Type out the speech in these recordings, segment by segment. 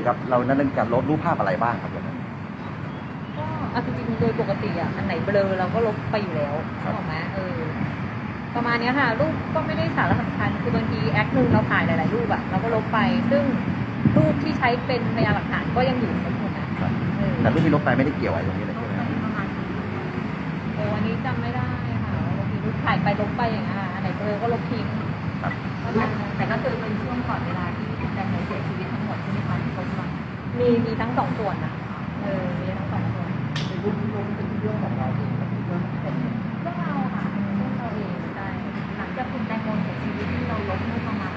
ติครับเรานั่นจะลบรูปภาพอะไรบ้างครับวันนั้น ก็เอาจริงๆโดยปกติอะอันไหนเบลอเราก็ลบไปอยู่แล้วครับ ถูกไหมเออประมาณเนี้ยค่ะ รูปก็ไม่ได้สาระสำคัญคือบางทีแอคหนึ่งเราถ่ายหลาย ๆ รูปอะเราก็ลบไป ซึ่งรูปที่ใช้เป็นพยานหลักฐานก็ยังอยู่ในหมดนะครับเออแต่รูปที่ลบไปไม่ได้เกี่ยวอะไรตรงนี้เลยใช่ไหมครับโอ้อันนี้จำไม่ได้ค่ะว่าบางทีรูปถ่ายไปลบไปอย่างเงี้ยค่ะอันไหนเบลอก็ลบทิ้งครับ ประมาณนั้นแต่ก็คือเป็นช่วงก่อนเวลาที่แตงโมเสียชีวิตทั้ มีมีทั้งสองส่วนนะเออมีทั้งสองส่วนรุ่นรุ่นเป็นเรื่องของเราที่เป็นเรื่องเป็นเรื่องเราค่ะเรื่องเราเองใช่หลังจากคุณแตงโมเสียชีวิตที่เราลบเมื่อประมาณ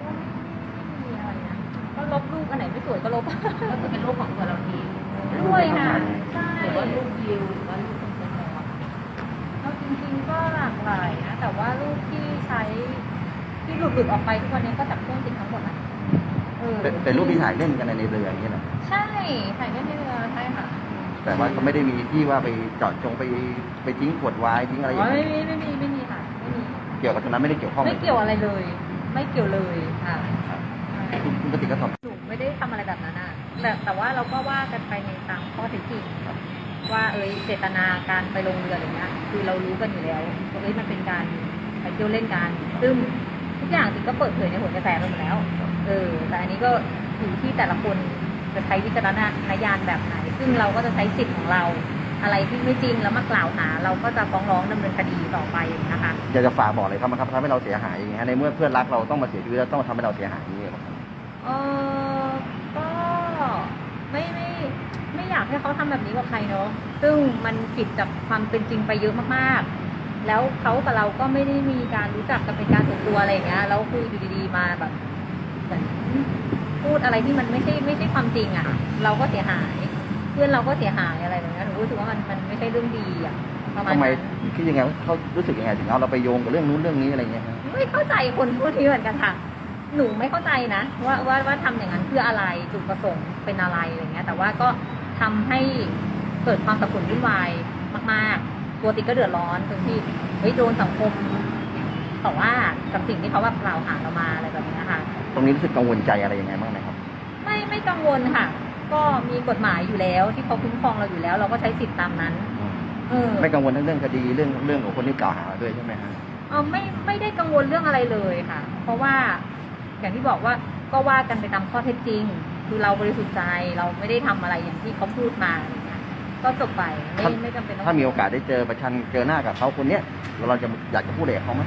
ก็ไม่มีอะไรนะก็ลบรูปอันไหนไม่สวยก็ลบก็คือเป็นรูปของตัวเราเองด้วยค่ะใช่หรือว่ารูปยิวหรือว่ารูปคุณแตงโมอะค่ะเอาจริงๆก็หลากหลายนะแต่ว่ารูปที่ใช้ที่หลุดๆออกไปทุกวันนี้ก็จากเครื่องจริงทั้งหมดนะ เออเป็นเป็นรูปที่ถ่ายเล่นกันในเรืออย่างนี้ยนะใช่ถ่ายได้ในเรือใช่ค่ะแต่ว่าก็ไม่ได้มีที่ว่าไปเจาะจงไปไปทิ้งขวดไวายทิ้งอะไรออ๋อย่างไม่นี้มีไม่มีไม่มีค่ะไม่มีเกี่ยวกับตรงนั้นไม่ได้เกี่ยวข้องไม่เกี่ยวอะไรเลย ไม่เกี่ยวเลยค่ะครับใช่คุณคุณกติกก็ตอบ หนูไม่ได้ทำอะไรแบบนั้นอะแต่แต่ว่าเราก็ว่ากันไปในตามข้อเท็จจริงว่าเอ้ยเจตนาการไปลงเรืออะไรเงี้ยคือเรารู้กันอยู่แล้วว่าเอ้ยมันเป็นการไปเที่ยวเล่นกันซึ่งทุกอย่างจริงก็เปิดเผยในหัวกระแสไปหมดแล้ว เออ แต่อันนี้ก็อยู่ที่แต่ละคนจะใช้วิจารณญาณแบบไหน ซึ่งเราก็จะใช้สิทธิ์ของเรา อะไรที่ไม่จริงแล้วมากล่าวหา เราก็จะฟ้องร้องดำเนินคดีต่อไปอย่างนี้ยค่ะอยากจะฝากบอกเลยครับมันครับทำให้เราเสียหายอย่างเงี้ยในเมื่อเพื่อนรักเราต้องมาเสียชีวิตแล้วต้องทำให้เราเสียหายอย่างนี้ยครับเออก็ไม่ไม่ไม่อยากให้เขาทำแบบนี้กับใครเนอะซึ่งมันผิดจากความเป็นจริงไปเยอะมากๆ แล้วเขากับเราก็ไม่ได้มีการรู้จักกันเป็นการส่วนตัวอะไรอย่างเงี้ย แล้วคืออยู่ดีๆมาแบบ เหมือนพูดอะไรที่มันไม่ใช่ไม่ใช่ความจริงอะ เราก็เสียหาย เพื่อนเราก็เสียหายอะไรแบบเนี้ยหนูรู้สึกว่ามันมันไม่ใช่เรื่องดีอะประมาณทำไมนั้นคิดยังไงเขารู้สึกยังไงถึงเอาเราไปโยงกับเรื่องนู้นเรื่องนี้อะไรเงี้ยครับไม่เข้าใจคนพูดนี้เหมือนกันค่ะหนูไม่เข้าใจนะว่าว่าว่าทำอย่างนั้นเพื่ออะไรจุดประสงค์เป็นอะไรอะไรเงี้ย แต่ว่าก็ทำให้เกิดความสับสนวุ่นวายมาก ๆ ตัวติ๊กก็เดือดร้อนตรงที่เฮ้ยโดนสังคมต่อว่ากับสิ่งที่เขาแบบกล่าวหาเรามาอะไรแบบเนี้ยค่ะ ตรงนี้รู้สึกกังวลใจอะไรยังไงบ้างไหมครับ ไม่ไม่กังวลค่ะ ก็มีกฎหมายอยู่แล้วที่เขาคุ้มครองเราอยู่แล้ว เราก็ใช้สิทธิ์ตามนั้นเออไม่กังวลทั้งเรื่องคดีเรื่องเรื่องของคนที่กล่าวหาเราด้วยใช่ไหมฮะเออไม่ไม่ได้กังวลเรื่องอะไรเลยค่ะ เพราะว่าอย่างที่บอกว่าก็ว่ากันไปตามข้อเท็จจริง คือเราบริสุทธิ์ใจเราไม่ได้ทำอะไรอย่างที่เขาพูดมาอะไรเงี้ยก็จบไปไม่ไม่จำเป็นต้องถ้ามีโอกาสได้เจอประชันเจอหน้ากับเขาคนเนี้ยแล้วเราจะอยากจะพูดอะไรกับเขาไหม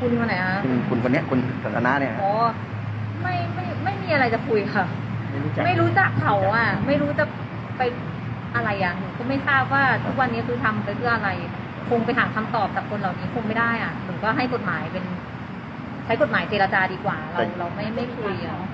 คุณคนไหนคะคุณคุณคนเนี้ยคุณสันทนาเนี่ยฮะอ๋อ ไม่ไม่ไม่มีอะไรจะคุยค่ะ ไม่รู้จักไม่รู้จักเขาอะ ไม่รู้จะไปอะไรอะหนูก็ไม่ทราบว่าทุกวันนี้คือทำไปเพื่ออะไร คงไปหาคำตอบจากคนเหล่านี้คงไม่ได้อะหนูก็ให้กฎหมายเป็น ใช้กฎหมายเจรจาดีกว่า เราเราไม่ไม่คุยอะแต่